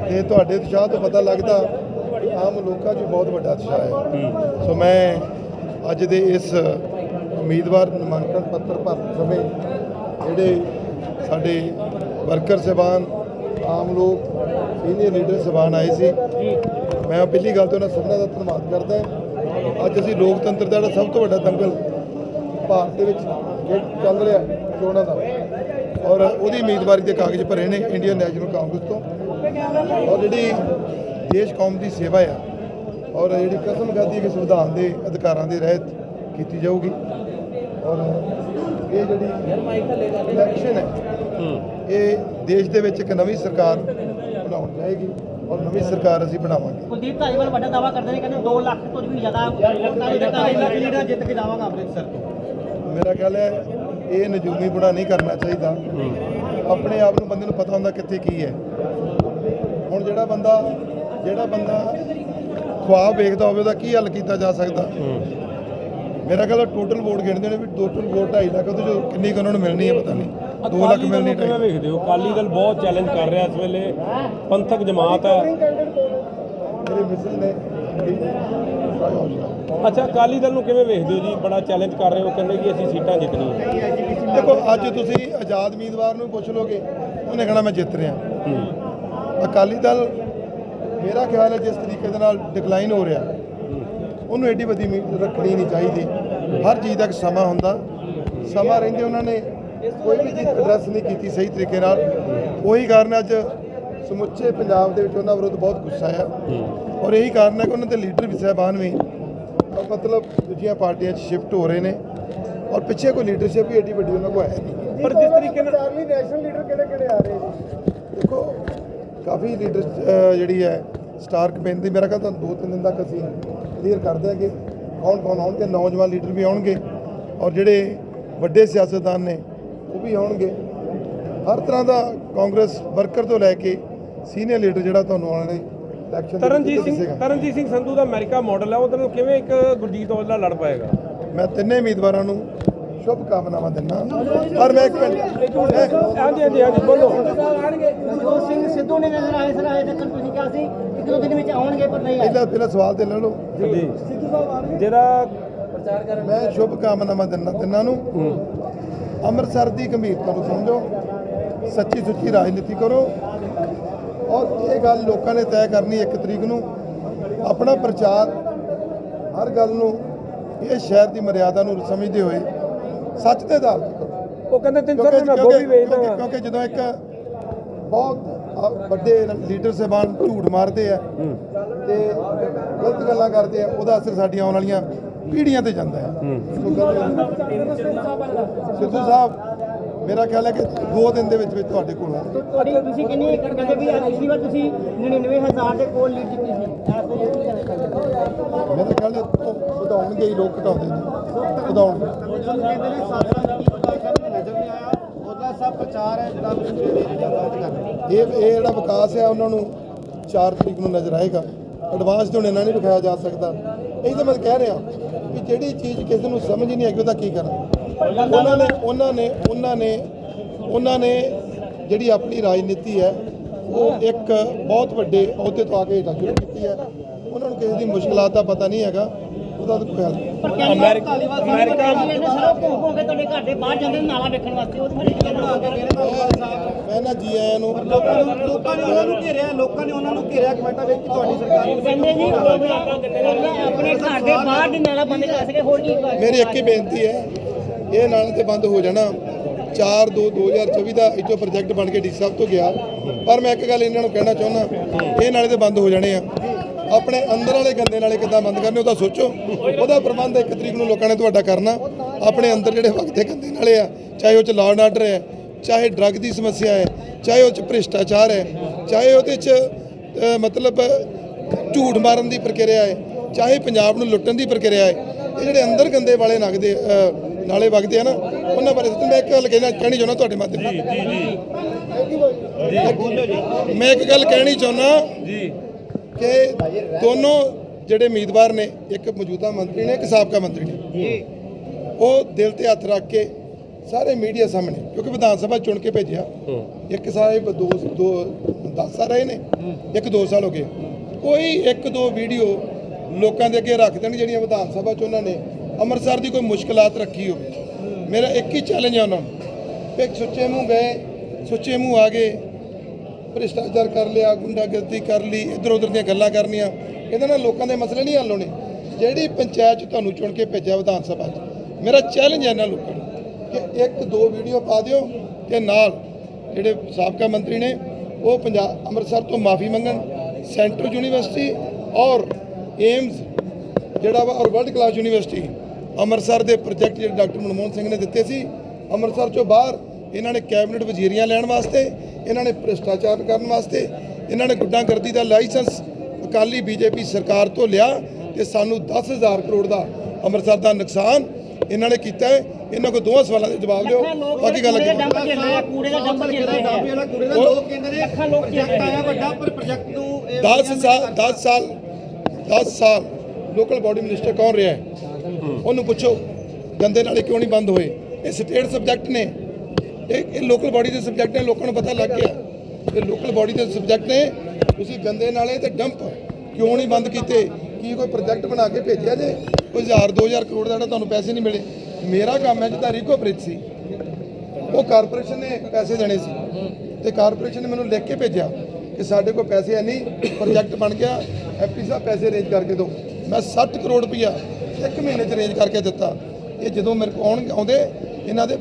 ਤੇ ਤੁਹਾਡੇ ਉਤਸ਼ਾਹ ਤੋਂ ਪਤਾ ਲੱਗਦਾ ਆਮ ਲੋਕਾਂ 'ਚ ਬਹੁਤ ਵੱਡਾ ਉਤਸ਼ਾਹ ਹੈ। ਸੋ ਮੈਂ ਅੱਜ ਦੇ ਇਸ ਉਮੀਦਵਾਰ ਨਾਮਾਂਕਣ ਪੱਤਰ ਭਰਨ ਸਮੇਂ ਜਿਹੜੇ ਸਾਡੇ ਵਰਕਰ ਸਹਿਬਾਨ, ਆਮ ਲੋਕ ਸੀਨੀਅਰ ਲੀਡਰ ਸਹਿਬਾਨ ਆਏ ਸੀ, ਮੈਂ ਪਹਿਲੀ ਗੱਲ ਤਾਂ ਉਹਨਾਂ ਸਭਨਾਂ ਦਾ ਧੰਨਵਾਦ ਕਰਦਾ ਅੱਜ ਅਸੀਂ ਲੋਕਤੰਤਰ ਦਾ ਜਿਹੜਾ ਸਭ ਤੋਂ ਵੱਡਾ ਦੰਗਲ ਭਾਰਤ ਦੇ ਵਿੱਚ ਚੱਲ ਰਿਹਾ ਚੋਣਾਂ ਦਾ, ਔਰ ਉਹਦੀ ਉਮੀਦਵਾਰੀ ਦੇ ਕਾਗਜ਼ ਭਰੇ ਨੇ ਇੰਡੀਅਨ ਨੈਸ਼ਨਲ ਕਾਂਗਰਸ ਤੋਂ। ਔਰ ਜਿਹੜੀ ਦੇਸ਼ ਕੌਮ ਦੀ ਸੇਵਾ ਆ ਔਰ ਜਿਹੜੀ ਕਸਮ ਖਾਦੀ ਕਿ ਸੰਵਿਧਾਨ ਦੇ ਅਧਿਕਾਰਾਂ ਦੇ ਰਹਿਤ ਕੀਤੀ ਜਾਊਗੀ ਔਰ ਇਹ ਜਿਹੜੀ ਇਲੈਕਸ਼ਨ ਹੈ ਇਹ ਦੇਸ਼ ਦੇ ਵਿੱਚ ਇੱਕ ਨਵੀਂ ਸਰਕਾਰ ਬਣਾਉਣ ਜਾਏਗੀ ਔਰ ਨਵੀਂ ਸਰਕਾਰ ਅਸੀਂ ਬਣਾਵਾਂਗੇ। ਕੁਲਦੀਪ ਧਾਲੀਵਾਲ ਵੱਡਾ ਦਾਵਾ ਕਰਦੇ ਨੇ ਕਹਿੰਦੇ 2 ਲੱਖ ਤੋਂ ਵੀ ਜ਼ਿਆਦਾ ਲੀਡਰ ਜਿੱਤ ਕੇ ਜਾਵਾਂਗਾ ਅੰਮ੍ਰਿਤਸਰ ਤੋਂ? ਮੇਰਾ ਖਿਆਲ ਹੈ ਇਹ ਨਜੂਮੀ ਬੁੜਾ ਨਹੀਂ ਕਰਨਾ ਚਾਹੀਦਾ। ਆਪਣੇ ਆਪ ਨੂੰ ਬੰਦੇ ਨੂੰ ਪਤਾ ਹੁੰਦਾ ਕਿੱਥੇ ਕੀ ਹੈ। ਹੁਣ ਜਿਹੜਾ ਬੰਦਾ ਜਿਹੜਾ ਬੰਦਾ ਖੁਆਬ ਵੇਖਦਾ ਹੋਵੇ ਉਹਦਾ ਕੀ ਹੱਲ ਕੀਤਾ ਜਾ ਸਕਦਾ? ਮੇਰਾ ਖਿਆਲ ਟੋਟਲ ਵੋਟ ਗਿਣਦੇ ਨੇ ਵੀ ਟੋਟਲ ਵੋਟ 2.5 ਲੱਖ ਉਹਦੇ ਚੋਂ ਕਿੰਨੀ ਕੁ ਉਹਨਾਂ ਨੂੰ ਮਿਲਣੀ ਹੈ ਪਤਾ ਨਹੀਂ। 2 ਲੱਖ ਮਿਲਣੀ ਕਿਵੇਂ ਵੇਖਦੇ ਹੋ? ਅਕਾਲੀ ਦਲ ਬਹੁਤ ਚੈਲੰਜ ਕਰ ਰਿਹਾ ਇਸ ਵੇਲੇ। ਪੰਥਕ ਜਮਾਤ ਹੈ। ਮੇਰੇ ਮਿਸਿਸ ਨੇ ਅੱਛਾ ਅਕਾਲੀ ਦਲ ਨੂੰ ਕਿਵੇਂ ਵੇਖਦੇ ਹੋ ਜੀ? ਬੜਾ ਚੈਲੰਜ ਕਰ ਰਹੇ ਹੋ ਕਹਿੰਦੇ ਕਿ ਅਸੀਂ ਸੀਟਾਂ ਜਿੱਤਣੀਆਂ। ਦੇਖੋ ਅੱਜ ਤੁਸੀਂ ਆਜ਼ਾਦ ਉਮੀਦਵਾਰ ਨੂੰ ਪੁੱਛ ਲੋਗੇ ਉਹਨੇ ਕਹਣਾ ਮੈਂ ਜਿੱਤ ਰਿਹਾ। ਅਕਾਲੀ ਦਲ ਮੇਰਾ ਖਿਆਲ ਹੈ ਜਿਸ ਤਰੀਕੇ ਦੇ ਨਾਲ ਡਿਕਲਾਈਨ ਹੋ ਰਿਹਾ ਉਹਨੂੰ ਐਡੀ ਵੱਡੀ ਰੱਖਣੀ ਨਹੀਂ ਚਾਹੀਦੀ। ਹਰ ਚੀਜ਼ ਦਾ ਇੱਕ ਸਮਾਂ ਹੁੰਦਾ। ਸਮਾਂ ਰਹਿੰਦੇ ਉਹਨਾਂ ਨੇ ਕੋਈ ਵੀ ਚੀਜ਼ ਐਡਰੈਸ ਨਹੀਂ ਕੀਤੀ ਸਹੀ ਤਰੀਕੇ ਨਾਲ। ਉਹੀ ਕਾਰਨ ਅੱਜ ਸਮੁੱਚੇ ਪੰਜਾਬ ਦੇ ਵਿੱਚ ਉਹਨਾਂ ਵਿਰੁੱਧ ਬਹੁਤ ਗੁੱਸਾ ਆ। ਔਰ ਇਹੀ ਕਾਰਨ ਹੈ ਕਿ ਉਹਨਾਂ ਦੇ ਲੀਡਰ ਵੀ ਸਾਹਿਬਾਨ ਵੀ। ਮਤਲਬ ਦੂਜੀਆਂ ਪਾਰਟੀਆਂ 'ਚ ਸ਼ਿਫਟ ਹੋ ਰਹੇ ਨੇ। ਔਰ ਪਿੱਛੇ ਕੋਈ ਲੀਡਰਸ਼ਿਪ ਵੀ ਐਡੀ ਵੱਡੀ ਉਹਨਾਂ ਕੋਲ ਹੈ ਨਹੀਂ। ਪਰ ਜਿਸ ਤਰੀਕੇ ਨਾਲ ਚਾਰਲੀ ਨੈਸ਼ਨਲ ਲੀਡਰ ਕਿਹੜੇ ਕਿਹੜੇ ਆ ਰਹੇ ਦੇਖੋ ਕਾਫੀ ਲੀਡਰ ਜਿਹੜੀ ਹੈ ਸਟਾਰ ਕੈਂਪੇਨ ਦੀ ਮੇਰਾ ਖਿਆਲ ਤਾਂ ਦੋ ਤਿੰਨ ਦਿਨ ਤੱਕ ਅਸੀਂ ਕਲੀਅਰ ਕਰ ਦਿਆਂਗੇ ਕੌਣ ਕੌਣ ਆਉਣਗੇ ਨੌਜਵਾਨ ਲੀਡਰ ਵੀ ਆਉਣਗੇ ਔਰ ਜਿਹੜੇ ਵੱਡੇ ਸਿਆਸਤਦਾਨ ਨੇ ਉਹ ਵੀ ਆਉਣਗੇ। ਹਰ ਤਰ੍ਹਾਂ ਦਾ ਕਾਂਗਰਸ ਵਰਕਰ ਤੋਂ ਲੈ ਕੇ ਸੀਨੀਅਰ ਲੀਡਰ ਜਿਹੜਾ ਤੁਹਾਨੂੰ ਆਉਣ ਵਾਲੇ ਇਲੈਕਸ਼ਨ ਤਰਨਜੀਤ ਸਿੰਘ ਤਰਨਜੀਤ ਸਿੰਘ ਸੰਧੂ ਦਾ ਅਮਰੀਕਾ ਮਾਡਲ ਹੈ ਉਹਦੇ ਨਾਲ ਕਿਵੇਂ ਇੱਕ ਗੁਰਜੀਤ ਔਜਲਾ ਲੜ ਪਾਏਗਾ? ਮੈਂ ਤਿੰਨੇ ਉਮੀਦਵਾਰਾਂ ਨੂੰ ਸ਼ੁਭ ਕਾਮਨਾਵਾਂ ਦਿੰਦਾ ਪਰ ਮੈਂ ਇੱਕ ਮਿੰਟ ਹਾਂਜੀ ਹਾਂਜੀ ਹਾਂਜੀ ਬੋਲੋ। ਨਵਜੋਤ ਸਿੰਘ ਸਿੱਧੂ ਨੇ ਨਜ਼ਰ ਆਏ ਸਰ ਆਏ ਤੱਕ ਤੁਸੀਂ ਕਿਹਾ ਸੀ ਇੱਕ ਦੋ ਦਿਨ ਵਿੱਚ ਆਉਣਗੇ ਪਰ ਨਹੀਂ ਆਏ। ਪਹਿਲਾਂ ਪਹਿਲਾਂ ਸਵਾਲ ਤੇ ਲੈ ਲਓ। ਜੀ। ਜਿਹੜਾ ਮੈਂ ਸ਼ੁਭ ਕਾਮਨਾਵਾਂ ਦਿੰਦਾ ਤਿੰਨਾਂ ਨੂੰ। ਅੰਮ੍ਰਿਤਸਰ ਦੀ ਗੰਭੀਰਤਾ ਨੂੰ ਸਮਝੋ। ਸੱਚੀ ਸੁੱਚੀ ਰਾਜਨੀਤੀ ਕਰੋ। ਔਰ ਇਹ ਗੱਲ ਲੋਕਾਂ ਨੇ ਤੈਅ ਕਰਨੀ ਇੱਕ ਤਰੀਕ ਨੂੰ। ਆਪਣਾ ਪ੍ਰਚਾਰ ਹਰ ਗੱਲ ਨੂੰ ਇਹ ਸ਼ਹਿਰ ਦੀ ਮਰਿਆਦਾ ਨੂੰ ਸਮਝਦੇ ਹੋਏ ਸੱਚ ਦੇ ਕਰੋ ਉਹ ਕਹਿੰਦੇ ਤਿੰਨ ਸੌ ਕਿਉਂਕਿ ਰੁਪਏ ਮੈਂ ਗੋਭੀ ਕਿਉਂਕਿ- ਵੇਚਦਾ ਕਿਉਂਕਿ- ਜਦੋਂ ਇੱਕ ਬਹੁਤ ਵੱਡੇ ਲੀਡਰ ਸਾਹਿਬਾਨ ਝੂਠ ਮਾਰਦੇ ਆ ਤੇ ਗਲਤ ਗੱਲਾਂ ਕਰਦੇ ਆ ਉਹਦਾ ਅਸਰ ਸਾਡੀਆਂ ਆਉਣ ਵਾਲੀਆਂ ਪੀੜ੍ਹੀਆਂ ਤੇ ਜਾਂਦਾ ਹੈ। ਸਿੱਧੂ ਸਾਹਿਬ ਮੇਰਾ ਖਿਆਲ ਹੈ ਕਿ ਦੋ ਦਿਨ ਦੇ ਵਿੱਚ ਵਿੱਚ ਤੁਹਾਡੇ ਕੋਲ ਤੁਹਾਡੀ ਤੁਸੀਂ ਕਿੰਨੀ ਏਕੜ ਕਹਿੰਦੇ ਵੀ ਪਿਛਲੀ ਵਾਰ ਤੁਸੀਂ 99000 ਦੇ ਕੋਲ ਲੀਡ ਜਿੱਤੀ ਸੀ। ਐਸ ਵੇਲੇ ਕੀ ਵਧਾਉਣਗੇ ਹੀ, ਲੋਕ ਘਟਾਉਂਦੇ ਨੇ। ਵਧਾਉਣਗੇ। ਕਹਿੰਦੇ ਨੇ ਸਾਡਾ ਨਜ਼ਰ ਨਹੀਂ ਆਇਆ ਉਹਦਾ ਸਭ ਪ੍ਰਚਾਰ ਹੈ ਜਿਹੜਾ ਇਹ ਇਹ ਜਿਹੜਾ ਵਿਕਾਸ ਹੈ ਉਹਨਾਂ ਨੂੰ 4 ਤਰੀਕ ਨੂੰ ਨਜ਼ਰ ਆਏਗਾ। ਐਡਵਾਂਸ ਤੇ ਹੁਣ ਇਹਨਾਂ ਨਹੀਂ ਵਿਖਾਇਆ ਜਾ ਸਕਦਾ। ਇਹ ਤਾਂ ਮੈਂ ਕਹਿ ਰਿਹਾ ਕਿ ਜਿਹੜੀ ਚੀਜ਼ ਕਿਸੇ ਨੂੰ ਸਮਝ ਹੀ ਨਹੀਂ ਆਈ ਉਹਦਾ ਕੀ ਕਰਾਂ? ਉਹਨਾਂ ਨੇ ਉਹਨਾਂ ਨੇ ਉਹਨਾਂ ਨੇ ਉਹਨਾਂ ਨੇ ਜਿਹੜੀ ਆਪਣੀ ਰਾਜਨੀਤੀ ਹੈ, ਉਹ ਇੱਕ ਬਹੁਤ ਵੱਡੇ ਅਹੁਦੇ ਤੋਂ ਆ ਕੇ ਲਾਗੂ ਕੀਤੀ ਹੈ। ਉਹਨਾਂ ਨੂੰ ਕਿਸੇ ਦੀ ਮੁਸ਼ਕਲਾਂ ਦਾ ਪਤਾ ਨਹੀਂ ਹੈਗਾ ਉਹਦਾ ਤਾਂ ਕੋਈ ਹੱਲ ਨਹੀਂ। ਅਮਰੀਕਾ- ਧਾਲੀਵਾਲ ਅਮਰੀਕਾ- ਸਾਹਿਬ ਨੇ ਸਰ ਘੁੰਮ ਘੁੰਮ ਕੇ ਤੁਹਾਡੇ ਘਰ ਦੇ ਬਾਹਰ ਜਾਂਦੇ ਨੇ ਨਾਲਾ ਵੇਖਣ ਵਾਸਤੇ ਉਹ ਤੁਹਾਡੇ ਕੀ ਕਹਿਣਾ ਮੈਂ ਨਾ ਜੀ ਆਇਆਂ ਨੂੰ ਲੋਕਾਂ ਨੂੰ ਲੋਕਾਂ ਨੇ ਉਹਨਾਂ ਨੂੰ ਘੇਰਿਆ ਲੋਕਾਂ ਨੇ ਉਹਨਾਂ ਨੂੰ ਘੇਰਿਆ ਕਮੈਂਟਾਂ ਵਿੱਚ ਕਿ ਤੁਹਾਡੀ ਸਰਕਾਰ ਕਹਿੰਦੇ ਜੀ ਆਪਣੇ ਘਰ ਦੇ ਬਾਹਰ ਦੀ ਨਾਲਾ ਬੰਦ ਕਰ ਸਕੇ ਹੋਰ ਕੀ ਕਰ ਮੇਰੀ ਇੱਕ ਹੀ ਬੇਨਤੀ ਹੈ ਇਹ ਨਾਲੇ ਤੇ ਬੰਦ ਹੋ ਜਾਣਾ। 4 2 2024 ਦਾ ਇੱਥੋਂ ਪ੍ਰੋਜੈਕਟ ਬਣ ਕੇ ਡੀ ਸਾਹਿਬ ਤੋਂ ਗਿਆ। ਪਰ ਮੈਂ ਇੱਕ ਗੱਲ ਇਹਨਾਂ ਨੂੰ ਕਹਿਣਾ ਚਾਹੁੰਦਾ ਇਹ ਨਾਲੇ ਤੇ ਬੰਦ ਹੋ ਜਾਣੇ ਆ। ਆਪਣੇ ਅੰਦਰ ਵਾਲੇ ਗੰਦੇ ਨਾਲੇ ਕਿੱਦਾਂ ਬੰਦ ਕਰਨੇ ਉਹਦਾ ਸੋਚੋ। ਉਹਦਾ ਪ੍ਰਬੰਧ ਇੱਕ ਤਰੀਕ ਨੂੰ ਲੋਕਾਂ ਨੇ ਤੁਹਾਡਾ ਕਰਨਾ। ਆਪਣੇ ਅੰਦਰ ਜਿਹੜੇ ਵਕਤੇ ਗੰਦੇ ਨਾਲੇ ਆ ਚਾਹੇ ਉਹ ਚ ਲਾਅ ਐਂਡ ਆਰਡਰ ਹੈ ਚਾਹੇ ਡਰੱਗ ਦੀ ਸਮੱਸਿਆ ਹੈ ਚਾਹੇ ਉਹ ਚ ਭ੍ਰਿਸ਼ਟਾਚਾਰ ਹੈ ਚਾਹੇ ਉਹਦੇ ਚ ਮਤਲਬ ਝੂਠ ਮਾਰਨ ਦੀ ਪ੍ਰਕਿਰਿਆ ਹੈ ਚਾਹੇ ਪੰਜਾਬ ਨੂੰ ਲੁੱਟਣ ਦੀ ਪ੍ਰਕਿਰਿਆ ਹੈ ਇਹ ਜਿਹੜੇ ਅੰਦਰ ਗੰਦੇ ਵਾਲੇ ਨਗਦੇ ਨਾਲੇ ਵਗਦੇ ਆ ਨਾ ਉਹਨਾਂ ਬਾਰੇ ਮੈਂ ਇੱਕ ਗੱਲ ਕਹਿਣਾ ਕਹਿਣੀ ਚਾਹੁੰਦਾ ਤੁਹਾਡੇ ਮਾਧਿਅਮ ਜੀ ਜੀ। ਮੈਂ ਇੱਕ ਗੱਲ ਕਹਿਣੀ ਚਾਹੁੰਦਾ ਜੀ। ਕਿ ਦੋਨੋਂ ਜਿਹੜੇ ਉਮੀਦਵਾਰ ਨੇ ਇੱਕ ਮੌਜੂਦਾ ਮੰਤਰੀ ਨੇ ਇੱਕ ਸਾਬਕਾ ਮੰਤਰੀ ਨੇ। ਉਹ ਦਿਲ ਤੇ ਹੱਥ ਰੱਖ ਕੇ ਸਾਰੇ ਮੀਡੀਆ ਸਾਹਮਣੇ ਕਿਉਂਕਿ ਵਿਧਾਨ ਸਭਾ ਚੁਣ ਕੇ ਭੇਜਿਆ। ਇੱਕ ਸਾਹਿਬ ਦੋ ਦੋ 10 ਸਾਲ ਰਹੇ ਨੇ ਇੱਕ ਦੋ ਸਾਲ ਹੋ ਗਏ। ਕੋਈ ਇੱਕ ਦੋ ਵੀਡੀਓ ਲੋਕਾਂ ਦੇ ਅੱਗੇ ਰੱਖ ਦੇਣ ਜਿਹੜੀਆਂ ਵਿਧਾਨ ਸਭਾ 'ਚ ਉਹਨਾਂ ਨੇ। ਅੰਮ੍ਰਿਤਸਰ ਦੀ ਕੋਈ ਮੁਸ਼ਕਲਾਤ ਰੱਖੀ ਹੋਵੇ। ਮੇਰਾ ਇੱਕ ਹੀ ਚੈਲੰਜ ਹੈ ਉਹਨਾਂ ਨੂੰ। ਇੱਕ ਸੁੱਚੇ ਮੂੰਹ ਗਏ ਸੁੱਚੇ ਮੂੰਹ ਆ ਗਏ। ਭ੍ਰਿਸ਼ਟਾਚਾਰ ਕਰ ਲਿਆ, ਗੁੰਡਾਗਰਦੀ ਕਰ ਲਈ ਇਧਰ ਉਧਰ ਦੀਆਂ ਗੱਲਾਂ ਕਰਨੀਆਂ, ਇਹਦੇ ਨਾਲ ਲੋਕਾਂ ਦੇ ਮਸਲੇ ਨਹੀਂ ਹੱਲ ਹੋਣੇ। ਜਿਹੜੀ ਪੰਚਾਇਤ 'ਚ ਤੁਹਾਨੂੰ ਚੁਣ ਕੇ ਭੇਜਿਆ ਵਿਧਾਨ ਸਭਾ 'ਚ, ਮੇਰਾ ਚੈਲੰਜ ਹੈ ਇਹਨਾਂ ਲੋਕਾਂ ਨੂੰ ਕਿ ਇੱਕ ਦੋ ਵੀਡੀਓ ਪਾ ਦਿਓ ਤੇ ਨਾਲ ਜਿਹੜੇ ਸਾਬਕਾ ਮੰਤਰੀ ਨੇ, ਉਹ ਪੰਜਾਬ, ਅੰਮ੍ਰਿਤਸਰ ਤੋਂ ਮਾਫੀ ਮੰਗਣ ਸੈਂਟਰ ਯੂਨੀਵਰਸਿਟੀ ਔਰ ਏਮਸ ਜਿਹੜਾ ਵਾ, ਔਰ ਵਰਲਡ ਕਲਾਸ ਯੂਨੀਵਰਸਿਟੀ, ਅੰਮ੍ਰਿਤਸਰ ਦੇ ਪ੍ਰੋਜੈਕਟ ਜਿਹੜੇ ਡਾਕਟਰ ਮਨਮੋਹਨ ਸਿੰਘ ਨੇ ਦਿੱਤੇ ਸੀ, ਅੰਮ੍ਰਿਤਸਰ ਚੋਂ ਬਾਹਰ ਇਹਨਾਂ ਨੇ ਕੈਬਨਿਟ ਵਜ਼ੀਰੀਆਂ ਲੈਣ ਵਾਸਤੇ ਇਹਨਾਂ ਨੇ ਭ੍ਰਿਸ਼ਟਾਚਾਰ ਕਰਨ ਵਾਸਤੇ ਇਹਨਾਂ ਨੇ ਗੁੱਡਾਗਰਦੀ ਦਾ ਲਾਇਸੈਂਸ ਅਕਾਲੀ ਬੀਜੇਪੀ ਸਰਕਾਰ ਤੋਂ ਲਿਆ ਤੇ ਸਾਨੂੰ 10000 ਕਰੋੜ ਦਾ ਅੰਮ੍ਰਿਤਸਰ ਦਾ ਨੁਕਸਾਨ ਇਹਨਾਂ ਨੇ ਕੀਤਾ ਹੈ। ਇਹਨਾਂ ਕੋ ਦੋਹਾਂ ਸਵਾਲਾਂ ਦੇ ਜਵਾਬ ਦਿਓ। ਬਾਕੀ ਗੱਲ ਅੱਗੇ ਡੰਪ ਚੱਲ ਰਿਹਾ ਕੂੜੇ ਦਾ ਡੰਪ ਚੱਲ ਰਿਹਾ ਡਾਬੇ ਵਾਲਾ ਕੂੜੇ ਦਾ ਉਹ- ਲੋਕ ਕਹਿੰਦੇ ਨੇ ਲੱਖਾਂ ਲੋਕ ਪ੍ਰੋਜੈਕਟ ਆਇਆ ਵੱਡਾ ਪਰ ਪ੍ਰੋਜੈਕਟ ਨੂੰ ਇਹ 10 ਸਾਲ 10 ਸਾਲ 10 ਸਾਲ ਲੋਕਲ ਬਾਡੀ ਮਿਨਿਸਟਰ ਕੌਣ ਰਿਹਾ ਹੈ? ਉਹਨੂੰ ਪੁੱਛੋ। ਗੰਦੇ ਨਾਲੇ ਕਿਉਂ ਨਹੀਂ ਬੰਦ ਹੋਏ? ਇਹ ਸਟੇਟ ਸਬਜੈਕਟ ਨੇ। ਇਹ ਇਹ ਲੋਕਲ ਬਾਡੀ ਦੇ ਸਬਜੈਕਟ ਨੇ, ਲੋਕਾਂ ਨੂੰ ਪਤਾ ਲੱਗ ਗਿਆ। ਇਹ ਲੋਕਲ ਬਾਡੀ ਦੇ ਸਬਜੈਕਟ ਨੇ, ਤੁਸੀਂ ਗੰਦੇ ਨਾਲੇ ਤੇ ਡੰਪ ਕਿਉਂ ਨਹੀਂ ਬੰਦ ਕੀਤੇ? ਕੀ ਕੋਈ ਪ੍ਰੋਜੈਕਟ ਬਣਾ ਕੇ ਭੇਜਿਆ ਜੇ? ਕੋਈ 1000 2000 ਕਰੋੜ ਦਾ ਜਿਹੜਾ ਤੁਹਾਨੂੰ ਪੈਸੇ ਨਹੀਂ ਮਿਲੇ। ਮੇਰਾ ਕੰਮ ਹੈ ਜਿੱਦਾਂ ਰੀਕੋ ਬ੍ਰਿਜ ਸੀ। ਉਹ ਕਾਰਪੋਰੇਸ਼ਨ ਨੇ ਪੈਸੇ ਦੇਣੇ ਸੀ। ਤੇ ਕਾਰਪੋਰੇਸ਼ਨ ਨੇ ਮੈਨੂੰ ਲਿਖ ਕੇ ਭੇਜਿਆ ਕਿ ਸਾਡੇ ਕੋਲ ਪੈਸੇ ਹੈ ਨਹੀਂ ਪ੍ਰੋਜੈਕਟ ਬਣ ਗਿਆ, ਐਫਪੀ ਸਾਹਿਬ ਪੈਸੇ ਅਰੇਂਜ ਕਰਕੇ ਦਿਓ। ਮੈਂ 60 ਕਰੋੜ ਰੁਪਇਆ ਇੱਕ ਮਹੀਨੇ ਚ ਅਰੇਂਜ ਕਰਕੇ ਦਿੱਤਾ। ਇਹ ਜਦੋਂ ਮੇਰੇ ਕੋਲ ਆਉਣ, ਆਉਂਦੇ, ਇਹਨਾਂ ਦੇ